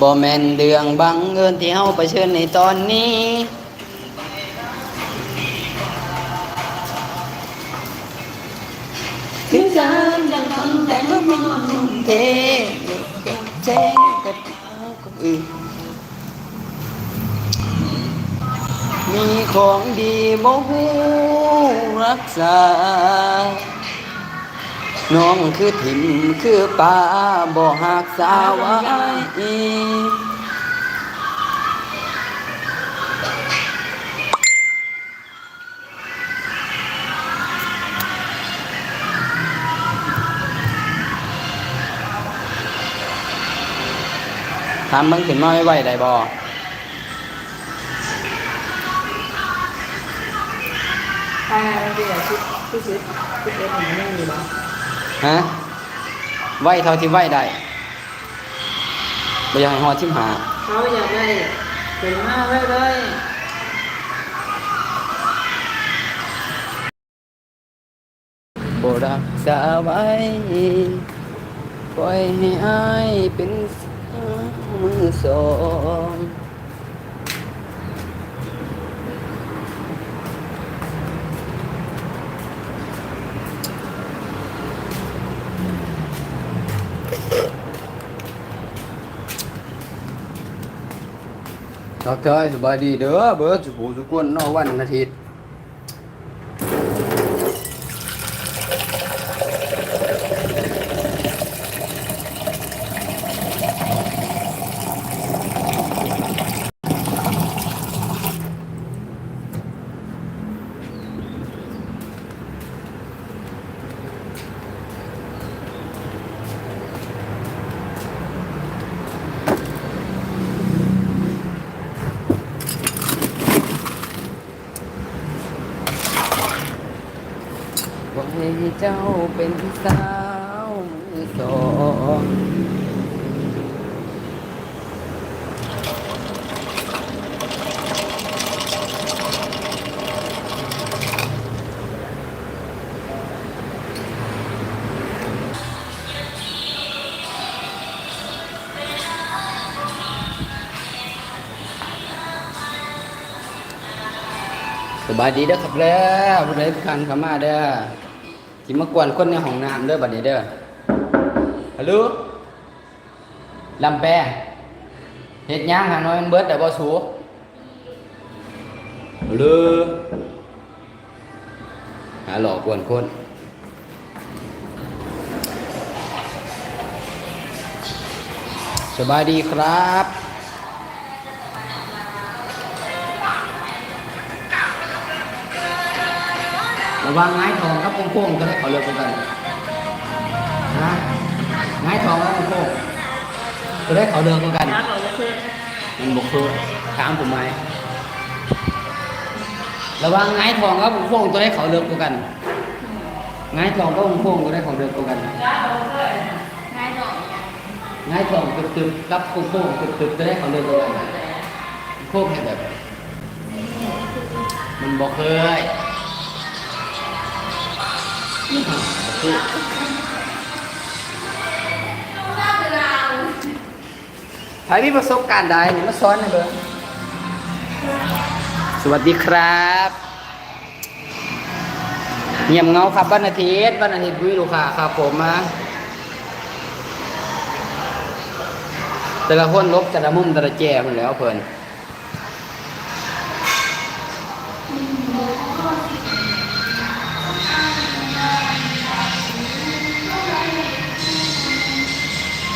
บ่แม่นเดืองบังเอิญที่เฮาไปเชิญในตอนนี้คือการยังทำแต่ละมันเทแจ้งกับคนอื่นมีของดีบ่ฮู้รักษา น้องคือถิ่มคือป่าบ่หักษาวไว้ทำมึงขึ้นมาไม่ไหวได้บ่ถ้ามันเป็นอาชีพที่สุดเป็นอย่งอยู่บ้าง ฮะไหวเท่าที่ไหวได้บ่อยากให้ฮอดทิมหาเขาอยากได้เป็นมากเลยเลยบ่รักษาไว้ปล่อยให้อายเป็นมือสอง ทักทายสบายดีเด้อเบิดสุขสุขวนนอวันอาทิตย์ ไว้เจ้าเป็นสาวมือสอง สบายดีเด้อครับแล้วผู้ใดทุกานเข้ามาเด้อที่มากวนคนในห้องน้ำเด้อบัดนี้เด้อฮัลโหลลำแปะเฮ็ดหยังหาน้อยมันเบิดได้บ่สูฮัลโหลหาหลอกกวนคนสบายดีครับ ระวังง่ายทองครับโค้งๆก็ได้ขาเลือกกันนะง่ายทองครับโค้งๆก็ได้ขาเลือกกันมันบอกคือถามผมไหมระวังง่ายทองครับโค้งๆตัวได้ขาเลือกกันง่ายทองก็โค้งๆตัวได้ขาเลือกกันง่ายทองตึบๆรับโค้งๆตึบๆตัวได้ขาเลือกกันโค้งแบบมันบอกเคย ใครมีประสบการณ์ใดนี่มาสอนให้เบิ่งสวัสดีครับเงียบเงาครับวันอาทิตย์วันอาทิตย์วิลูกค้าครับผมมาแต่ละคนลบแต่ละมุมแต่ละแจ่มันแล้วเพิ่อน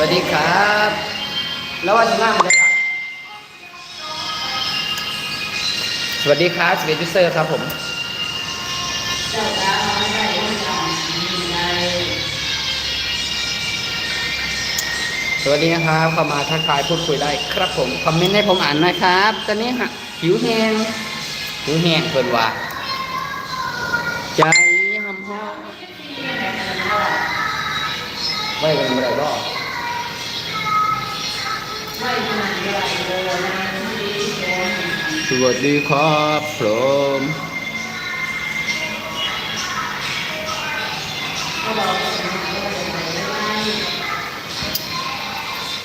วัสดีครับ แล้ววันหน้ามันจะตัดสวัสดีครับสเปซยูเซอร์ครับผมสวัสดีนะครับเข้ามาทักทายพูดคุยได้ครับผม คอมเมนต์ให้ผมอ่านหนะครับ ตอนนี้ฮะหิวแห้งหิวแห้งเพิ่นว่า ใจหำห้องไว้กันบ่ได้บ่ สวัสดีครับผม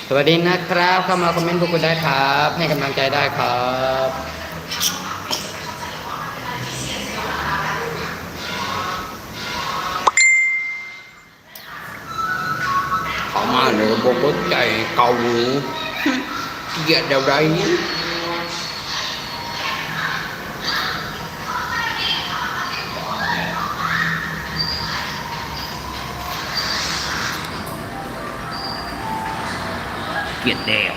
สวัสดีนะครับ เข้ามาคอมเมนต์พวกคุณได้ครับ ให้กำลังใจได้ครับเขามาในระบบหัวใจเก่าเกียดอะไรเนี่ยเกียดแดง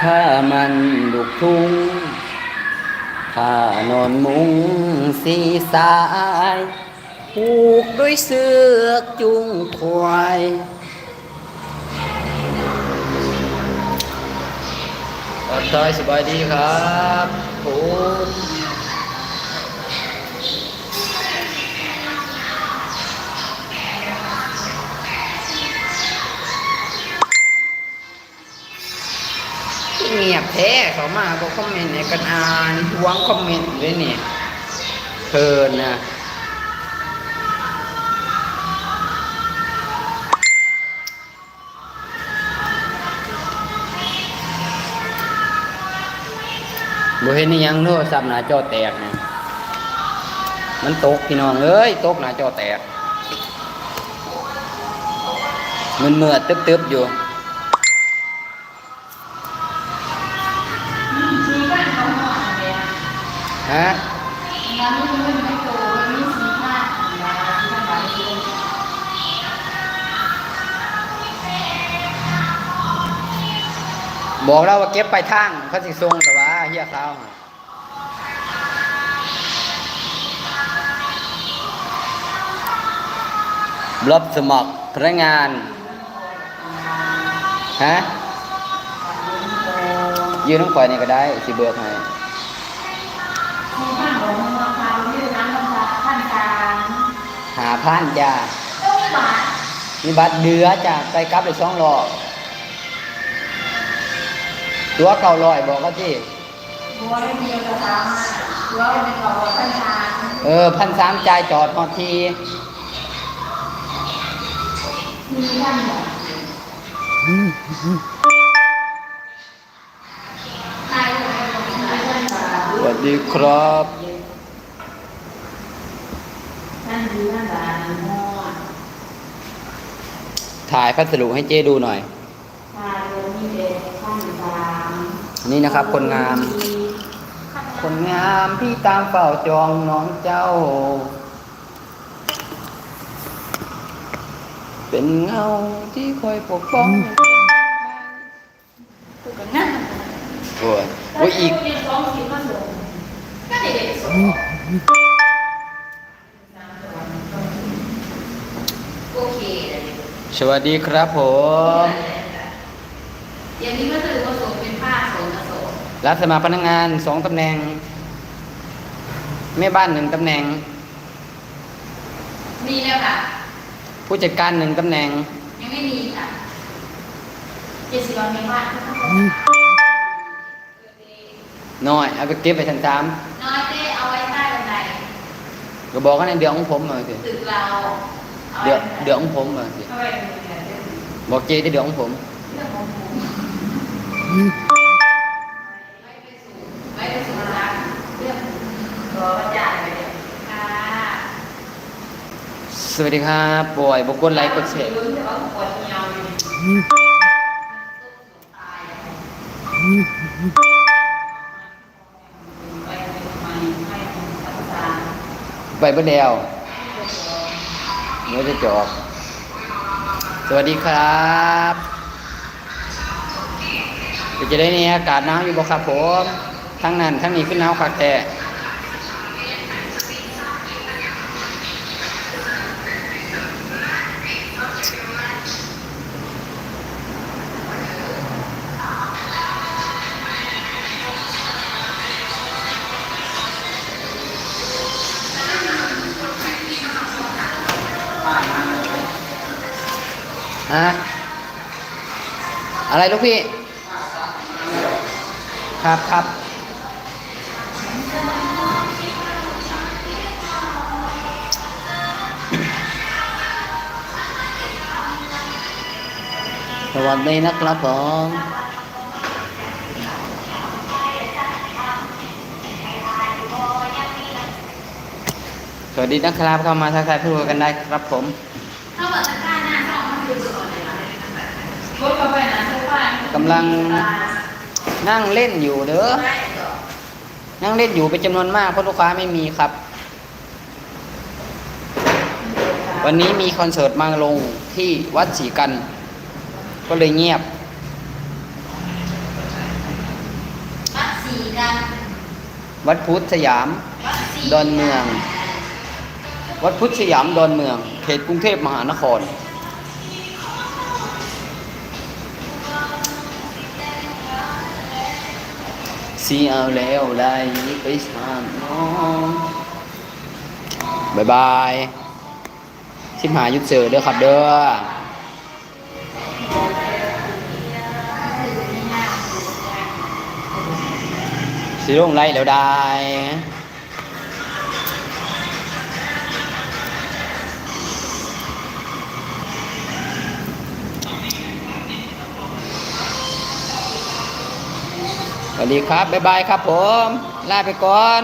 ข้ามันลูกทุ่ง ข้านอนมุงสีสายผูกด้วยเสือกจุงควายขอทอยสบายดีครับผม มาบอกคอมเมนต์ในกันอ่านทวงคอมเมนต์ด้วยนี่เพลินนะบ่เห็นอิหยังโทรศัพท์หน้าจอแตกนะมันตกพี่น้องเอ้ยตกหน้าจอแตกมันเมื่อตึบๆอยู่ มีบ้านเขาหน่อยเลย ฮะ มันไม่มันไม่โตมันไม่สีผ้าอย่าที่ทำแบอกเราว่าเก็บไปทางเขาสิส่งแต่ว่าเฮียเขารับสมัครพนักงาน ฮะ ยืนต้องปล่อยนี่ก็ได้สิเบิกให้ หาพันจ้าต้องบาทมีบัตรเดือจ้าไปกลับไปสองรอบตัวเก่าลอยบอกเขาที่บัวได้มีกระถางบัวเป็นกระบอกขั้นกลางเออพันสามจ่ายจอดพอทีมีบ้านหมดใครจะไปบอกใครบ้านบาทสวัสดีครับ นั่นคือบ้านบาทมอด ถ่ายพัสดุให้เจ๊ดูหน่อยชาโยมีเด็กขั้นกลางนี่นะครับ คนงาม คนงามที่ตามเฝ้าจองน้องเจ้า เป็นเงาที่คอยปกป้องถูกกันนั่นโอ้ยโอ้ยอีก เรียนร้องคิดว่าส่งก็เด็กๆส่งโอเคเลย สวัสดีครับผมอย่างนี้ก็คือว่าส่งเป็นผ้าส่งกระสงรับสมัครพนักงานสองตำแหน่งแม่บ้านหนึ่งตำแหน่ง มีแล้วค่ะ ผู้จัดการหนึ่งตำแหน่ง ยังไม่มีค่ะเจ็ดสิบวันไม่ว่าน้อยเอาไปเก็บไปทันสามน้อยเต้เอาไว้ใต้บันไดก็บอกกันในเดือนของผมมาสิตึกเราาไว้ เดือนเดือนของผมมาสิเอเดือบอกเจ๊ที่เดือนของผมสวัสดีครับบอยบกดไลค์กดแชร์รู้แต่ว่าปเงาอยู่ตายไปบ้ามไปเบ่เดียว เมื่อจะจบสวัสดีครับเป็นจะได้เนี่ยอากาศหนาวอยู่บ่ครับผมทั้งนั้นทั้งนี้ขึ้นหนาวคักแต่ อะอะไรลูกพี่ ครับครับสวัสดีนะครับผมสวัสดีนะครับเข้ามาทักทายพูดคุยกันได้ครับผม รถเข้าไปนะเสื้อผ้ากำลังนั่งเล่นอยู่เด้อได้เหรอนั่งเล่นอยู่เป็นจำนวนมากเพราะลูกค้าไม่มีครับ วันนี้มีคอนเสิร์ตมาลงที่วัดศรีกัน ก็เลยเงียบ วัดสีกัน วัดพุทธสยามวัดสีดอนเมือง วัดพุทธสยามดอนเมือง เขตกรุงเทพมหานคร สีเอาแล้วไล่ไปสามน้องบายบายสิบหายุดเสือเด้อครับเด้อสิลงไล่แล้วได้ วัสดีครับ บ๊ายบายครับผม ลาไปก่อน